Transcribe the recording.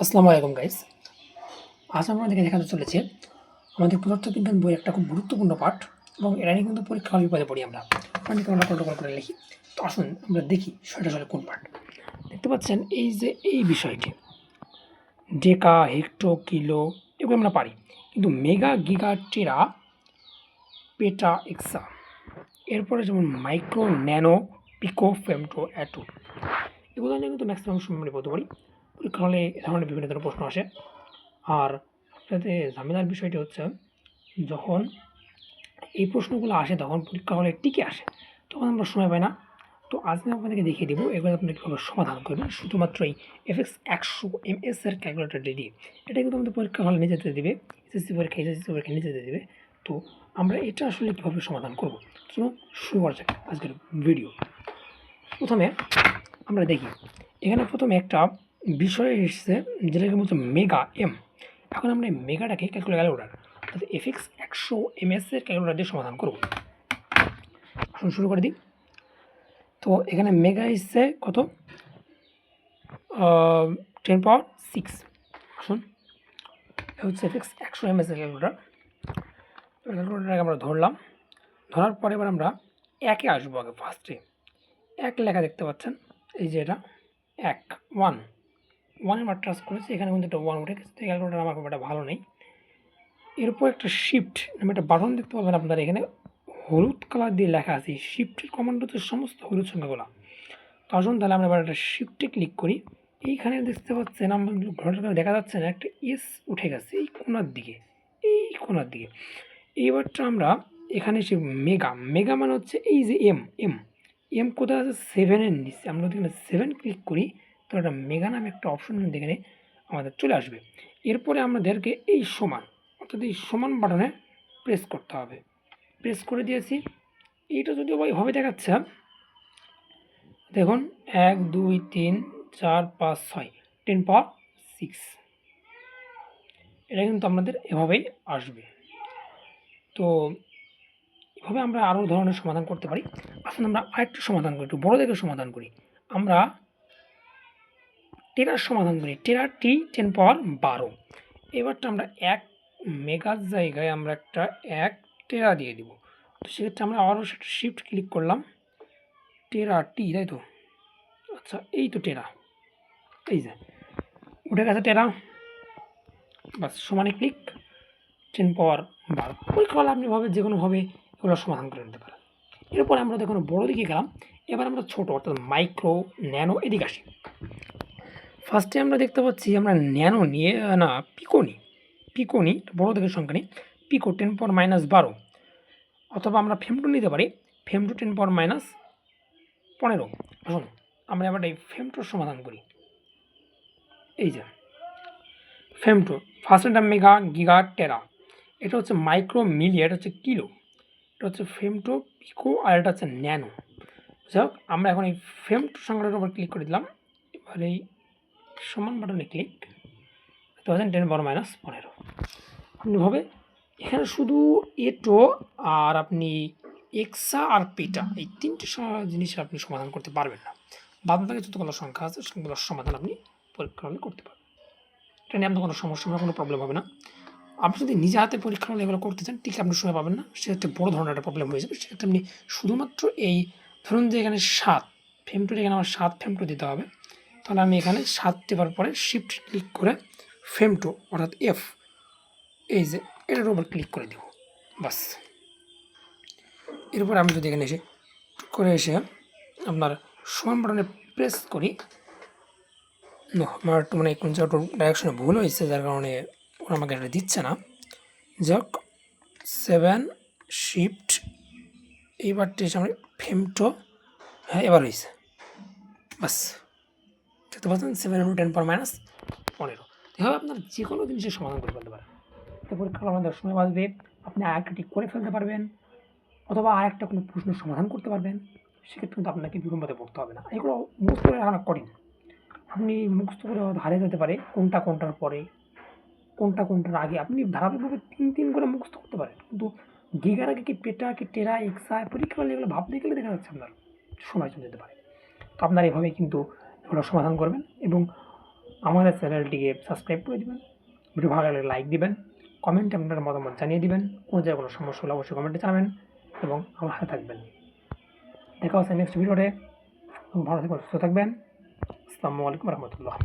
আসসালামু আলাইকুম গাইস আজ আমরা দেখে দেখাতে চলেছে আমাদের পদার্থবিজ্ঞান বই একটা খুব গুরুত্বপূর্ণ পাঠ এবং এটা নিয়ে কিন্তু পরীক্ষা বিপদে পড়ি আমরা। অনেকে আমরা প্রোটোকল করে লিখি। তো আসুন আমরা দেখি সেটা আসলে কোন পাঠ। দেখতে পাচ্ছেন, এই যে এই বিষয়টি, ডেকা, হেক্টো, কিলো, এগুলো আমরা পারি। কিন্তু মেগা, গিগা, টেরা, পেটা, এক্সা, এরপরে যেমন micro, nano, pico, femto, atto, এগুলো নিয়ে কিন্তু ম্যাক্সিমাম সময় বলতে পারি। পরীক্ষা হলে এ ধরনের বিভিন্ন ধরনের প্রশ্ন আসে। আর সবচেয়ে ঝামেলার বিষয়টি হচ্ছে, যখন এই প্রশ্নগুলো আসে, তখন পরীক্ষা হলে টিকে আসে, তখন আমরা সময় পাই না। তো আজ আমি আপনাদেরকে দেখিয়ে দেবো, এগুলো আপনি কীভাবে সমাধান করবেন। শুধুমাত্র এই এফএক্স একশো এম এস এর ক্যালকুলেটারটি দিয়ে এটা কিন্তু আমাদের পরীক্ষা হলে নিয়ে যেতে দেবে এসএসসি পরীক্ষা এসএসসি পরীক্ষা নিয়ে যেতে দেবে। তো আমরা এটা আসলে কীভাবে সমাধান করব? চলো শুরু করা যাক আজকের ভিডিও প্রথমে আমরা দেখি, এখানে প্রথমে একটা বিষয় এসেছে যেটাকে বলছে মেগা এম। এখন আমরা এই মেগাটাকে ক্যালকুলেট ক্যালকুলেটার অর্থাৎ এফএক্স একশো এম এর ক্যালকুলেটার দিয়ে সমাধান করব। আসুন শুরু করে দিই। তো এখানে মেগা এসছে কত? টেন পাওয়ার সিক্স আসুন। হচ্ছে এফএক্স একশো এম এর ক্যালকুলেটার ক্যালকুলেটারকে আমরা ধরলাম। ধরার পরে এবার আমরা একে আসব আগে ফার্স্টে এক লেখা দেখতে পাচ্ছেন? এই যে এটা, এক ওয়ান ওয়ানের মার ট্রান্স করেছি, এখানে কিন্তু একটা ওয়ান উঠে গেছে। ক্যালকুলেটার আমার খুব একটা ভালো নেই। এরপর একটা শিফট নামে একটা বাটন দেখতে পাবেন আপনারা এখানে। হলুদ কালার দিয়ে লেখা আছে শিফটের কমান্ড হচ্ছে সমস্ত হলুদ সংখ্যাগুলো। তো আসুন তাহলে আমরা এবার একটা শিফটে ক্লিক করি। এইখানে দেখতে পাচ্ছেন, আমার ঘরটা দেখা যাচ্ছে না, একটা এস উঠে গেছে, এই কোনার দিকে। এই কোনার দিকে। এইবারটা আমরা এখানে সে মেগা মেগা মানে হচ্ছে এই যে এম এম এম কোথায় আছে? সেভেনের নিচে। আমরা যদি সেভেন ক্লিক করি তো একটা মেগা নামে একটা অপশন কিন্তু এখানে আমাদের চলে আসবে। এরপরে আমাদেরকে এই সমান, অর্থাৎ এই সমান বাটনে প্রেস করতে হবে। প্রেস করে দিয়েছি। এইটা যদি এভাবে দেখাচ্ছে দেখুন, এক, দুই, তিন, চার, পাঁচ, ছয় টেন পাওয়ার সিক্স এটা কিন্তু আমাদের এভাবেই আসবে। তো এভাবে আমরা আরও ধরনের সমাধান করতে পারি। আসলে আমরা আরেকটু সমাধান করি, একটু বড় দেখে সমাধান করি। আমরা টেরার সমাধান করি। টেরার টি টেন পাওয়ার বারো। এবারটা আমরা এক মেগার জায়গায় আমরা একটা এক টেরা দিয়ে দিব। তো সেক্ষেত্রে আমরা আবারও সেটা শিফট ক্লিক করলাম। টেরা টি, তাই তো? আচ্ছা এই তো টেরা। এই যে উঠে গেছে টেরা। বাস সমানে ক্লিক টেন পাওয়ার বারো। পরীক্ষা হলে আপনি ভাবে যে কোনোভাবে এগুলো সমাধান করে নিতে পারেন। এরপরে আমরা দেখুন বড়ো দিকে গেলাম। এবার আমরা ছোটো, অর্থাৎ মাইক্রো ন্যানো এদিকে আসি। ফার্স্টে আমরা দেখতে পাচ্ছি আমরা ন্যানো নিয়ে, না, পিকো নিই। পিকো নিই বড়ো দিকের সংখ্যা নিই। পিকো টেন পাওয়ার মাইনাস বারো। অথবা আমরা ফেমটু নিতে পারি। ফেমটু টেন পাওয়ার মাইনাস পনেরো। আসুন আমরা এবার এই ফেমটোর সমাধান করি। এই যে ফেমটো ফার্স্ট এটা মেগা গিগা টেরা এটা হচ্ছে মাইক্রো মিলি এটা হচ্ছে কিলো এটা হচ্ছে ফেমটো পিকো আর এটা হচ্ছে ন্যানো। যাই আমরা এখন এই ফেমটো সংখ্যাটার উপর ক্লিক করে দিলাম। এবার এই সমান বাটনে ক্লিক টু পাচ্ছেন টেন বারো মাইনাস পনেরো। আপনিভাবে এখানে শুধু এটো আর আপনি এক্সা আর পেটা এই তিনটে স- জিনিসের আপনি সমাধান করতে পারবেন না। বাদ বাকি যতগুলো সংখ্যা আছে, সেগুলোর সমাধান আপনি পরীক্ষা হলে করতে পারবেন। এটা নিয়ে আপনার কোনো সমস্যা হবে কোনো প্রবলেম হবে না। আপনি যদি নিজে হাতে পরীক্ষা হলে এগুলো করতে চান, ঠিক আপনি সময় পাবেন না। সেক্ষেত্রে বড় ধরনের একটা প্রবলেম হয়ে যাবে। সেক্ষেত্রে আপনি শুধুমাত্র এই ধরুন যে এখানে সাত ফেমটুর এখানে আমার সাত ফেমটু দিতে হবে। তাহলে আমি এখানে সাত টেপার পরে শিফট ক্লিক করে ফ্রেম ফেমটু অর্থাৎ এফ এই যে এটার উপর ক্লিক করে দেব বাস এরপর আমি যদি এখানে এসে, করে এসে আপনার সমান বাটনে প্রেস করি আমার মানে কোন জায়গাটা ডাইরেকশনে ভুল হয়েছে, যার কারণে ওরা আমাকে এটা দিচ্ছে না। যাক সেভেন শিফট এইবারটি এসে আমরা ফেমটো হ্যাঁ এবার হয়েছে। বাস দেখতে পাচ্ছেন seven into ten power minus পনেরো। এভাবে আপনার যে কোনো জিনিসের সমাধান করে ফেলতে পারেন। তো পরীক্ষার আমাদের সময় বাঁচবে, আপনি আরেকটা ঠিক করে ফেলতে পারবেন, অথবা আরেকটা কোনো প্রশ্নের সমাধান করতে পারবেন, সেক্ষেত্রে কিন্তু আপনাকে বিড়ম্বতে পড়তে হবে না। এগুলো মুখস্থ করে রাখা কঠিন আপনি মুখস্থ করে হারিয়ে যেতে পারে, কোনটা কোনটার পরে, কোনটা কোনটার আগে। আপনি ধারাবাহিকভাবে তিন তিন করে মুখস্থ করতে পারেন। কিন্তু গিগার আগে কি পেটা, কি টেরা, এক্সা পরীক্ষা এগুলো ভাবতে গেলে দেখা যাচ্ছে আপনার সময় চলে যেতে পারে। তো আপনার এভাবে কিন্তু এগুলো সমাধান করবেন এবং আমাদের চ্যানেলটিকে সাবস্ক্রাইব করে দেবেন। ভিডিও ভালো লাগলে লাইক দিবেন কমেন্টে আপনার মতামত জানিয়ে দিবেন, কোনো জায়গায় কোনো সমস্যা হলে অবশ্যই কমেন্টে জানাবেন এবং আমার হাতে থাকবেন। দেখা হচ্ছে নেক্সট ভিডিওতে ভালো থাকবেন, সুস্থ থাকবেন। আসসালামু আলাইকুম রহমতুল্লাহ।